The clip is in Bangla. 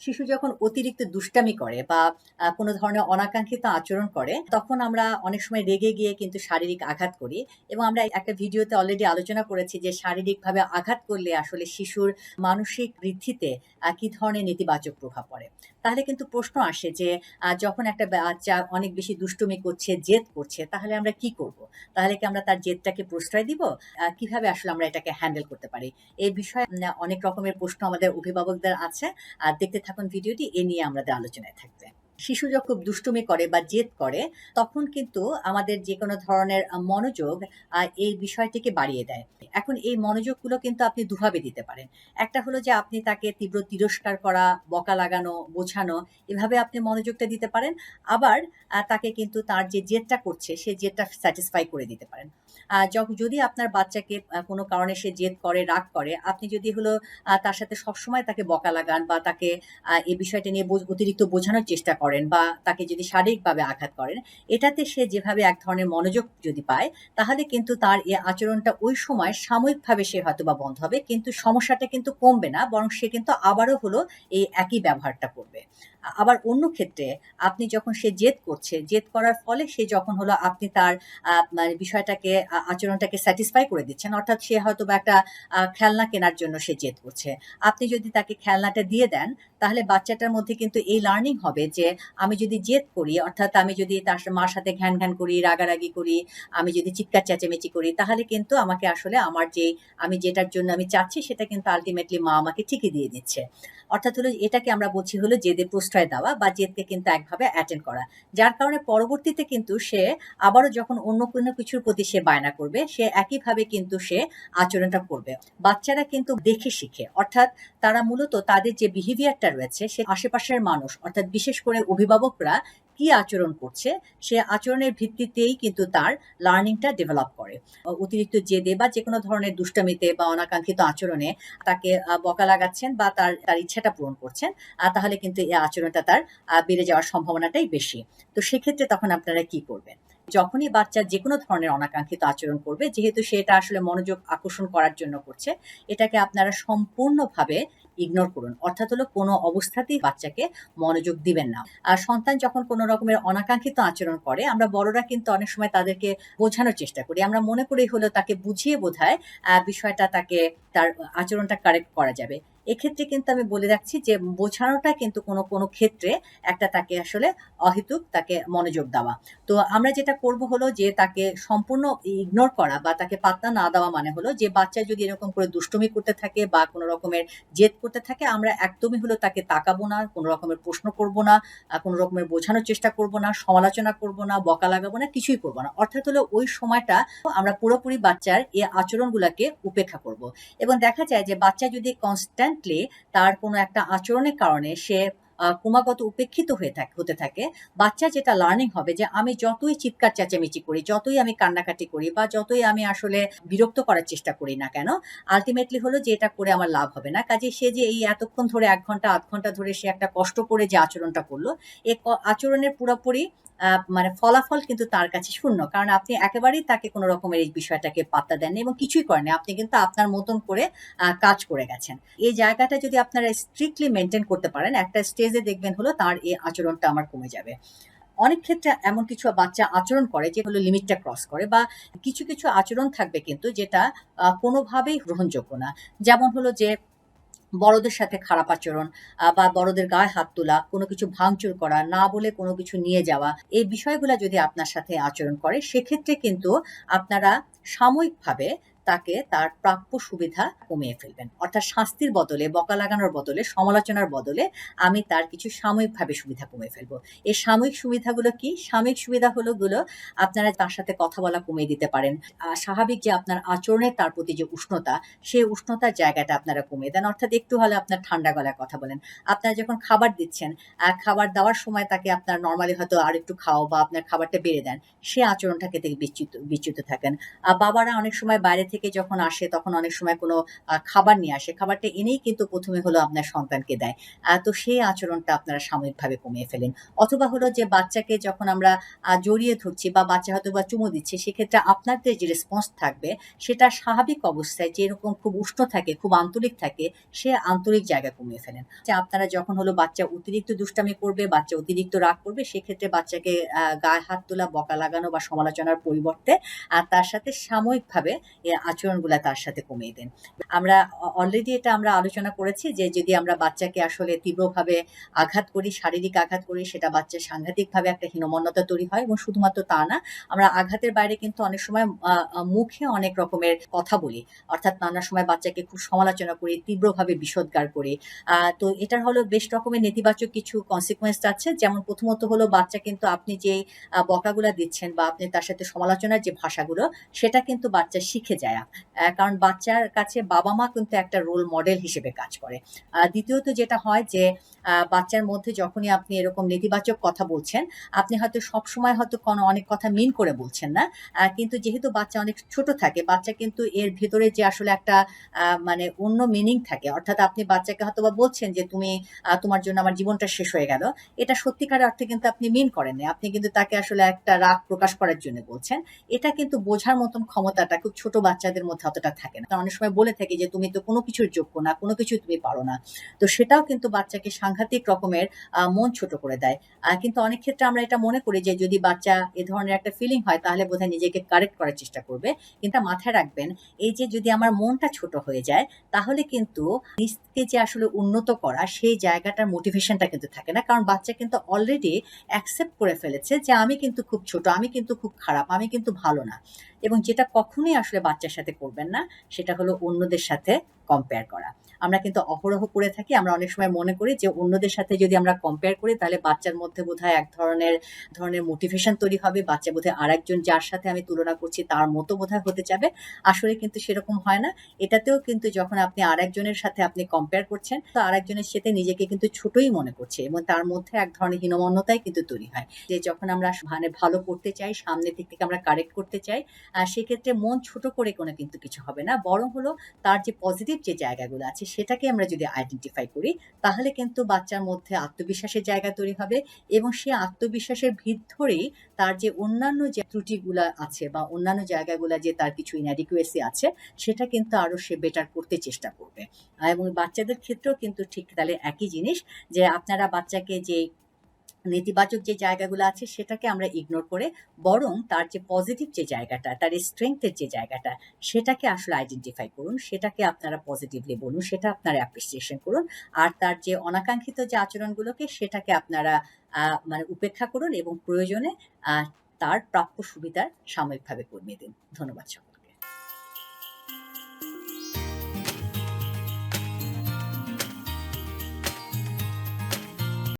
শিশু যখন অতিরিক্ত দুষ্টামি করে বা কোনো ধরনের অনাকাঙ্ক্ষিত আচরণ করে, তখন আমরা অনেক সময় রেগে গিয়ে কিন্তু শারীরিক আঘাত করি এবং আমরা একটা ভিডিওতে অলরেডি আলোচনা করেছি যে শারীরিকভাবে আঘাত করলে আসলে শিশুর মানসিক বৃদ্ধিতে কি ধরনের নেতিবাচক প্রভাব পড়ে। তাহলে কিন্তু প্রশ্ন আসে যে যখন একটা বাচ্চা অনেক বেশি দুষ্টুমি করছে, জেদ করছে, তাহলে আমরা কি করব? তাহলে কি আমরা তার জেদটাকে প্রশ্রয় দিব? কীভাবে আসলে আমরা এটাকে হ্যান্ডেল করতে পারি? এই বিষয়ে অনেক রকমের প্রশ্ন আমাদের অভিভাবকদের আছে। আর দেখতে থাকুন ভিডিওটি, এ নিয়ে আমাদের আলোচনায় থাকবে। শিশু যখন দুষ্টুমি করে বা জেদ করে, তখন কিন্তু আমাদের যেকোনো ধরনের মনোযোগ এই বিষয়টিকে বাড়িয়ে দেয়। এখন এই মনোযোগগুলো কিন্তু আপনি দুভাবে দিতে পারেন। একটা হলো যে আপনি তাকে তীব্র তিরস্কার করা, বকা লাগানো, বোঝানো, এভাবে আপনি মনোযোগটা দিতে পারেন। আবার তাকে কিন্তু তার যে জেদটা করছে, সে জেদটা স্যাটিসফাই করে দিতে পারেন। যদি আপনার বাচ্চাকে কোনো কারণে সে জেদ করে, রাগ করে, আপনি যদি হলো তার সাথে সবসময় তাকে বকা লাগান বা তাকে এই বিষয়টা নিয়ে অতিরিক্ত বোঝানোর চেষ্টা করেন বা তাকে যদি শারীরিকভাবে আঘাত করেন, এটাতে সে যেভাবে এক ধরনের মনোযোগ যদি পায়, তাহলে কিন্তু তার এই আচরণটা ওই সময় সাময়িকভাবে সে হয়তো বা বন্ধ হবে। কিন্তু সমস্যাটা কিন্তু কমবে না, বরং সে কিন্তু আবারও হলো এই একই ব্যবহারটা করবে। আবার অন্য ক্ষেত্রে আপনি যখন সে জেদ করছে, জেদ করার ফলে সে যখন হলো আপনি তার মানে বিষয়টাকে আচরণটাকে স্যাটিসফাই করে দিচ্ছেন, অর্থাৎ সে হয়তোবা একটা খেলনা কেনার জন্য সে জেদ করছে। আপনি যদি তাকে খেলনাটা দিয়ে দেন, তাহলে বাচ্চাটার মধ্যে কিন্তু এই লার্নিং হবে যে আমি যদি জেদ করি, অর্থাৎ আমি যদি তার মার সাথে ঘ্যান, ঘ্যান করি, রাগারাগি করি, আমি যদি চিৎকার চেঁচামেচি করি, তাহলে কিন্তু আমাকে আসলে আমার যে আমি যেটার জন্য আমি চাচ্ছি, সেটা কিন্তু আল্টিমেটলি মা আমাকে ঠিকই দিয়ে দিচ্ছে। অর্থাৎ হলো এটাকে আমরা বলছি হলো জেদে প্রশ্রয় দেওয়া বা জেদকে কিন্তু একভাবে অ্যাটেন্ড করা। যার কারণে পরবর্তীতে কিন্তু সে আবারও যখন অন্য কোনো কিছুর প্রতি সে বায়না করবে, সে একইভাবে কিন্তু সে আচরণটা করবে। বাচ্চারা কিন্তু দেখে শিখে। অর্থাৎ তারা মূলত তাদের যে বিহেভিয়ারটা রয়েছে, সে আশেপাশের মানুষ অর্থাৎ বিশেষ করে অভিভাবকরা কি আচরণ করছে, সে আচরণের ভিত্তিতেই কিন্তু তার লার্নিংটা ডেভেলপ করে। অতিরিক্ত জেদে বা যেকোনো ধরনের দুষ্টামিতে বা অনাকাঙ্ক্ষিত আচরণে তাকে বকা লাগাচ্ছেন বা তার তার ইচ্ছাটা পূরণ করছেন, আ তাহলে কিন্তু এই আচরণটা তার বেড়ে যাওয়ার সম্ভাবনাটাই বেশি। তো সেক্ষেত্রে তখন আপনারা কি করবেন? যখনই বাচ্চা যেকোনো ধরনের অনাকাঙ্ক্ষিত আচরণ করবে, যেহেতু সে এটা আসলে মনোযোগ আকর্ষণ করার জন্য করছে, এটাকে আপনারা সম্পূর্ণভাবে ইগনোর করুন। অর্থাৎ হলো কোনো অবস্থাতেই বাচ্চাকে মনোযোগ দিবেন না। আর সন্তান যখন কোনো রকমের অনাকাঙ্ক্ষিত আচরণ করে, আমরা বড়রা কিন্তু অনেক সময় তাদেরকে বোঝানোর চেষ্টা করি। আমরা মনে করি হলো তাকে বুঝিয়ে আ বিষয়টা তাকে তার আচরণটা কারেক্ট করা যাবে। এক্ষেত্রে কিন্তু আমি বলে রাখছি যে বোঝানোটা কিন্তু কোনো, কোনো ক্ষেত্রে একটা তাকে আসলে অহেতুক তাকে মনোযোগ দেওয়া। তো আমরা যেটা করব হলো যে তাকে সম্পূর্ণ ইগনোর করা বা তাকে পাত্তা না দেওয়া মানে হলো যে বাচ্চা যদি এরকম করে দুষ্টুমি করতে থাকে বা কোনো রকমের জেদ করতে থাকে, আমরা একদমই হলো তাকে তাকাবো না, কোনো রকমের প্রশ্ন করব না, কোনো রকমের বোঝানোর চেষ্টা করব না, সমালোচনা করব না, বকা লাগাবো না, কিছুই করব না। অর্থাৎ হলো ওই সময়টা আমরা পুরোপুরি বাচ্চার এই আচরণগুলাকে উপেক্ষা করব। এবং দেখা যায় যে বাচ্চা যদি কনস্ট্যান্টলি তার কোনো একটা আচরণের কারণে সে ক্রমাগত উপেক্ষিত হয়ে থাক হতে থাকে, বাচ্চার যেটা লার্নিং হবে যে আমি যতই চিৎকার চেঁচামেচি করি, যতই আমি কান্নাকাটি করি বা যতই আমি আসলে বিরক্ত করার চেষ্টা করি না কেন, আলটিমেটলি হলো যে এটা করে আমার লাভ হবে না। কাজে সে যে এই এতক্ষণ ধরে এক ঘণ্টা, আধ ঘণ্টা ধরে সে একটা কষ্ট করে যে আচরণটা করল এ আচরণের পুরোপুরি মানে ফলাফল কিন্তু তার কাছে শূন্য। কারণ আপনি একেবারেই তাকে কোনো রকমের এই বিষয়টাকে পাত্তা দেননি এবং কিছুই করেননি। আপনি কিন্তু আপনার মতন করে কাজ করে গেছেন। এই জায়গাটা যদি আপনারা স্ট্রিক্টলি মেনটেন করতে পারেন, একটা স্টেজে দেখবেন হলো তার এই আচরণটা আমার কমে যাবে। অনেক ক্ষেত্রে এমন কিছু বাচ্চা আচরণ করে যে হলো লিমিটটা ক্রস করে বা কিছু, কিছু আচরণ থাকবে কিন্তু যেটা কোনোভাবেই গ্রহণযোগ্য না। যেমন হলো যে বড়দের সাথে খারাপ আচরণ বা বড়দের গায়ে হাত তোলা, কোনো কিছু ভাঙচুর করা, না বলে কোনো কিছু নিয়ে যাওয়া, এই বিষয়গুলো যদি আপনার সাথে আচরণ করে, সেক্ষেত্রে কিন্তু আপনারা সাময়িকভাবে তাকে তার প্রাপ্য সুবিধা কমিয়ে ফেলবেন। অর্থাৎ শাস্তির বদলে, বকা লাগানোর বদলে, সমালোচনার বদলে আমি তার কিছু সাময়িকভাবে সুবিধা কমিয়ে ফেলব এই সাময়িক সুবিধাগুলো কি? সাময়িক সুবিধা হলো গুলো আপনারা তার সাথে কথা বলা কমিয়ে দিতে পারেন। স্বাভাবিক যে আপনার আচরণের তার প্রতি যে উষ্ণতা, সেই উষ্ণতার জায়গাটা আপনারা কমিয়ে দেন। অর্থাৎ একটু হলে আপনার ঠান্ডা গলায় কথা বলেন। আপনারা যখন খাবার দিচ্ছেন, খাবার দেওয়ার সময় তাকে আপনার নরমালি হয়তো আর একটু খাও বা আপনার খাবারটা বেড়ে দেন। সে আচরণটাকে থেকে বিচ্যুত বিচ্যুত থাকেন। বাবারা অনেক সময় বাইরে থেকে যখন আসে তখন অনেক সময় কোনো খাবার নিয়ে আসে। খাবারটা এনেই কিন্তু প্রথমে হলো আপনার সন্তানকে দেয়। তো সেই আচরণটা আপনারা সাময়িকভাবে কমিয়ে ফেলেন। অথবা হলো যে বাচ্চাকে যখন আমরা জড়িয়ে ধরছি বা বাচ্চা হয়তো বা চুমু দিচ্ছে, সেক্ষেত্রে আপনাদের যে রেসপন্স থাকবে সেটা স্বাভাবিক অবস্থায় যেরকম খুব উষ্ণ থাকে, খুব আন্তরিক থাকে, সে আন্তরিক জায়গা কমিয়ে ফেলেন। যে আপনারা যখন হলো বাচ্চা অতিরিক্ত দুষ্টামি করবে, বাচ্চা অতিরিক্ত রাগ করবে, সেক্ষেত্রে বাচ্চাকে গায়ে হাত তোলা, বকা লাগানো বা সমালোচনার পরিবর্তে আর তার সাথে সাময়িকভাবে আচরণগুলা তার সাথে কমিয়ে দেন। আমরা অলরেডি এটা আমরা আলোচনা করেছি যে যদি আমরা বাচ্চাকে আসলে তীব্রভাবে আঘাত করি, শারীরিক আঘাত করি, সেটা বাচ্চার সাংঘাতিকভাবে একটা হীনমন্যতা তৈরি হয় এবং শুধুমাত্র তা না, আমরা আঘাতের বাইরে কিন্তু অনেক সময় মুখে অনেক রকমের কথা বলি। অর্থাৎ নানা সময় বাচ্চাকে খুব সমালোচনা করি, তীব্রভাবে বিষোদ্গার করি। তো এটার হলো বেশ রকমের নেতিবাচক কিছু consequence আছে। যেমন প্রথমত হলো বাচ্চা কিন্তু আপনি যে বকাগুলা দিচ্ছেন বা আপনি তার সাথে সমালোচনার যে ভাষাগুলো, সেটা কিন্তু বাচ্চা শিখে যায়। অ্যা কারণ বাচ্চার কাছে বাবা-মা কিন্তু একটা রোল মডেল হিসেবে কাজ করে। দ্বিতীয়ত যেটা হয় যে বাচ্চার মধ্যে যখনই আপনি এরকম নেতিবাচক কথা বলছেন, আপনি হয়তো সবসময় হয়তো কোনো অনেক কথা মিন করে বলছেন না। কিন্তু যেহেতু বাচ্চা অনেক ছোট থাকে, বাচ্চা কিন্তু এর ভেতরে যে আসলে একটা মানে অন্য মিনিং থাকে। অর্থাৎ আপনি বাচ্চাকে হয়তো বা বলছেন যে, "তুমি তোমার জন্য আমার জীবনটা শেষ হয়ে গেল।" এটা সত্যিকার অর্থে কিন্তু আপনি মিন করেন নাই। আপনি কিন্তু তাকে আসলে একটা রাগ প্রকাশ করার জন্য বলছেন। এটা কিন্তু বোঝার মতন ক্ষমতাটা খুব ছোট বাচ্চাদের মধ্যে অতটা থাকে না। অনেক সময় বলে থাকি যে, "তুমি তো কোনো কিছুর যোগ্য না, কোনো কিছুই তুমি পারো না।" তো সেটাও কিন্তু বাচ্চাকে সাংঘাতিক রকমের মন ছোট করে দেয়। কিন্তু অনেক ক্ষেত্রে আমরা এটা মনে করি যে যদি বাচ্চা এ ধরনের একটা ফিলিং হয় তাহলে বোধহয় নিজেকে কারেক্ট করার চেষ্টা করবে। কিন্তু মাথায় রাখবেন, এই যে যদি আমার মনটা ছোট হয়ে যায়, তাহলে কিন্তু নিজকে যে আসলে উন্নত করা সেই জায়গাটার মোটিভেশনটা কিন্তু থাকে না। কারণ বাচ্চা কিন্তু অলরেডি অ্যাকসেপ্ট করে ফেলেছে যে আমি কিন্তু খুব ছোট, আমি কিন্তু খুব খারাপ, আমি কিন্তু ভালো না। এবং যেটা কখনোই আসলে বাচ্চার সাথে করবেন না, সেটা হলো অন্যদের সাথে কম্পেয়ার করা। আমরা কিন্তু অহরহ করে থাকি। আমরা অনেক সময় মনে করি যে অন্যদের সাথে যদি আমরা কম্পেয়ার করি তাহলে বাচ্চার মধ্যে বোধহয় এক ধরনের ধরনের মোটিভেশন তৈরি হবে। বাচ্চা বোধহয় আরেকজন যার সাথে আমি তুলনা করছি তার মতো বোধহয় হতে যাবে। আসলে কিন্তু সেরকম হয় না। এটাতেও কিন্তু যখন আপনি আরেকজনের সাথে আপনি কম্পেয়ার করছেন, তো আরেকজনের সাথে নিজেকে কিন্তু ছোটই মনে করছে এবং তার মধ্যে এক ধরনের হীনমন্যতাই কিন্তু তৈরি হয়। যে যখন আমরা মানে ভালো করতে চাই, সামনের দিক থেকে আমরা কারেক্ট করতে চাই, সেক্ষেত্রে মন ছোট করে কোনো কিন্তু কিছু হবে না। বরং হলো তার যে পজিটিভ যে জায়গাগুলো আছে সেটাকে আমরা যদি আইডেন্টিফাই করি, তাহলে কিন্তু বাচ্চার মধ্যে আত্মবিশ্বাসের জায়গা তৈরি হবে এবং সে আত্মবিশ্বাসের ভিত ধরেই তার যে অন্যান্য যে ত্রুটিগুলা আছে বা অন্যান্য জায়গাগুলা যে তার কিছু inadequacy আছে, সেটা কিন্তু আরও সে বেটার করতে চেষ্টা করবে। এবং বাচ্চাদের ক্ষেত্রেও কিন্তু ঠিক তাহলে একই জিনিস যে আপনারা বাচ্চাকে যেই নেতিবাচক যে জায়গাগুলো আছে সেটাকে আমরা ইগনোর করে বরং তার যে পজিটিভ যে জায়গাটা, তার স্ট্রেংথের যে জায়গাটা, সেটাকে আসলে আইডেন্টিফাই করুন। সেটাকে আপনারা পজিটিভলি বলুন, সেটা আপনারা অ্যাপ্রিসিয়েশন করুন। আর তার যে অনাকাঙ্ক্ষিত যে আচরণগুলোকে সেটাকে আপনারা মানে উপেক্ষা করুন এবং প্রয়োজনে তার প্রাপ্য সুবিধার সাময়িকভাবে কমিয়ে দিন। ধন্যবাদ সকলকে।